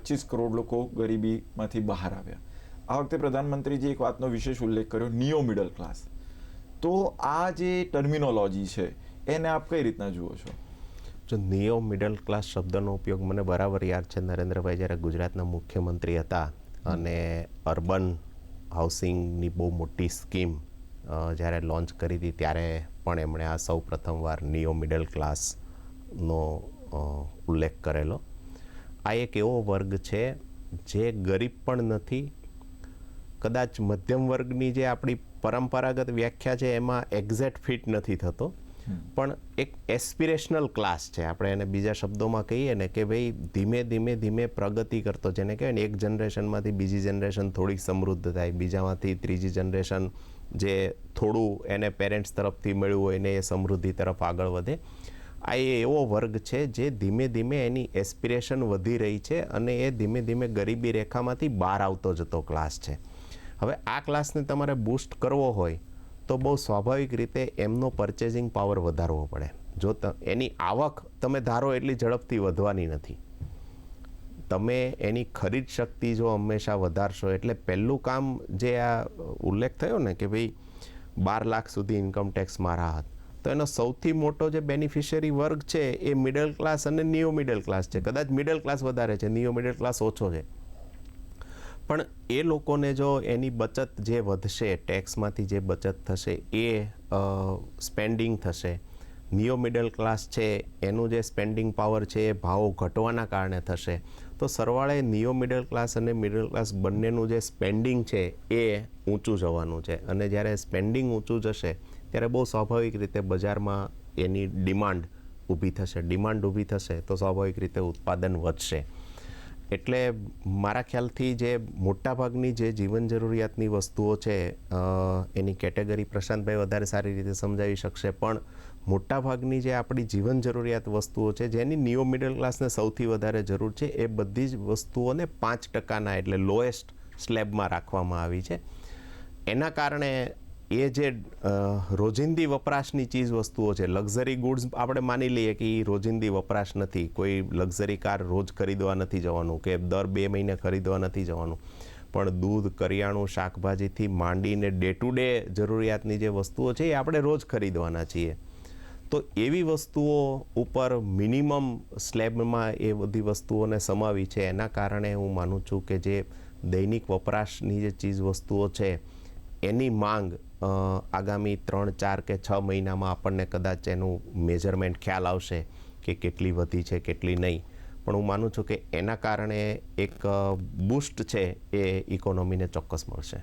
પચીસ કરોડ લોકો ગરીબીમાંથી બહાર આવ્યા. આ વખતે પ્રધાનમંત્રીજી એક વાતનો વિશેષ ઉલ્લેખ કર્યો નિયો મિડલ ક્લાસ તો આ જે ટર્મિનોલોજી છે, એને આપ કઈ રીતના જુઓ છો? જો નિયો મિડલ ક્લાસ શબ્દનો ઉપયોગ મને બરાબર યાદ છે, નરેન્દ્રભાઈ જ્યારે ગુજરાતના મુખ્યમંત્રી હતા અને અર્બન હાઉસિંગની બહુ મોટી સ્કીમ જ્યારે લોન્ચ કરી હતી, ત્યારે પણ એમણે આ સૌ પ્રથમવાર નિયો મિડલ ક્લાસનો ઉલ્લેખ કરેલો. આ એક એવો વર્ગ છે જે ગરીબ પણ નથી. કદાચ મધ્યમ વર્ગની જે આપણી પરંપરાગત વ્યાખ્યા છે એમાં એક્ઝેક્ટ ફિટ નથી થતો. પણ એક એસ્પિરેશનલ ક્લાસ છે. આપણે એને બીજા શબ્દોમાં કહીએ ને કે ભાઈ ધીમે ધીમે ધીમે પ્રગતિ કરતો. જેને કહેવાય ને એક જનરેશનમાંથી બીજી જનરેશન થોડીક સમૃદ્ધ થાય. બીજામાંથી ત્રીજી જનરેશન જે થોડું એને પેરેન્ટ્સ તરફથી મળ્યું હોય ને એ સમૃદ્ધિ તરફ આગળ વધે. આ એ એવો વર્ગ છે જે ધીમે ધીમે એની એસ્પિરેશન વધી રહી છે અને એ ધીમે ધીમે ગરીબી રેખામાંથી બહાર આવતો જતો ક્લાસ છે. હવે આ ક્લાસને તમારે બૂસ્ટ કરવો હોય તો બહુ સ્વાભાવિક રીતે એમનો પરચેઝિંગ પાવર વધારવો પડે. જો એની આવક તમે ધારો એટલી ઝડપથી વધવાની નથી. તમે એની ખરીદ શક્તિ જો હંમેશા વધારશો એટલે પહેલું કામ જે આ ઉલ્લેખ થયો ને કે ભાઈ બાર લાખ સુધી ઇન્કમ મારા રાહત તો એનો સૌથી મોટો જે બેનિફિશિયરી વર્ગ છે એ મિડલ ક્લાસ અને નિયો મિડલ ક્લાસ છે. કદાચ મિડલ ક્લાસ વધારે છે નિયો મિડલ ક્લાસ ઓછો છે. પણ એ લોકોને જો એની બચત જે વધશે ટેક્સમાંથી જે બચત થશે, એ સ્પેન્ડિંગ થશે. નિયો મિડલ ક્લાસ છે, એનું જે સ્પેન્ડિંગ પાવર છે એ ભાવો ઘટવાના કારણે થશે. તો સરવાળે નિયો મિડલ ક્લાસ અને મિડલ ક્લાસ બંનેનું જે સ્પેન્ડિંગ છે એ ઊંચું જવાનું છે. અને જ્યારે સ્પેન્ડિંગ ઊંચું જશે ત્યારે બહુ સ્વાભાવિક રીતે બજારમાં એની ડિમાન્ડ ઊભી થશે. ડિમાન્ડ ઊભી થશે તો સ્વાભાવિક રીતે ઉત્પાદન વધશે. એટલે મારા ખ્યાલથી જે મોટાભાગની જે જીવન જરૂરિયાતની વસ્તુઓ છે એની કેટેગરી પ્રશાંતભાઈ વધારે સારી રીતે સમજાવી શકશે. પણ મોટાભાગની જે આપણી જીવન જરૂરિયાત વસ્તુઓ છે, જેની નિયો મિડલ ક્લાસને સૌથી વધારે જરૂર છે, એ બધી જ વસ્તુઓને પાંચ ટકાના એટલે લોએસ્ટ સ્લેબમાં રાખવામાં આવી છે. એના કારણે એ જે રોજિંદી વપરાશની ચીજ વસ્તુઓ છે, લક્ઝરી ગુડ્સ આપણે માની લઈએ કે એ રોજિંદી વપરાશ નથી. કોઈ લક્ઝરી કાર રોજ ખરીદવા નથી જવાનું કે દર બે મહિને ખરીદવા નથી જવાનું. પણ દૂધ, કરિયાણું, શાકભાજીથી માંડીને ડે ટુ ડે જરૂરિયાતની જે વસ્તુઓ છે એ આપણે રોજ ખરીદવાના છીએ. તો એવી વસ્તુઓ ઉપર મિનિમમ સ્લેબમાં એ બધી વસ્તુઓને સમાવી છે. એના કારણે હું માનું છું કે જે દૈનિક વપરાશની જે ચીજ વસ્તુઓ છે એની માંગ આગામી ત્રણ, ચાર કે છ મહિનામાં આપણને કદાચ એનું મેજરમેન્ટ ખ્યાલ આવશે કે કેટલી વધી છે, કેટલી નહીં. પણ હું માનું છું કે એના કારણે એક બૂસ્ટ છે એ ઇકોનોમીને ચોક્કસ મળશે.